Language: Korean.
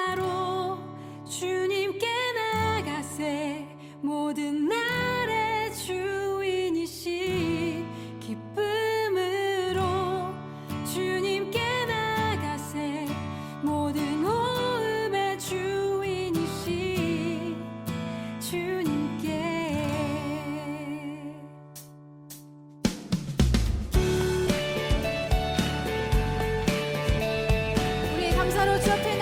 감사로 주님께 나가세 모든 날의 주인이시 기쁨으로 주님께 나가세 모든 호흡의 주인이시 주님께. 우리의 감사로 주 앞에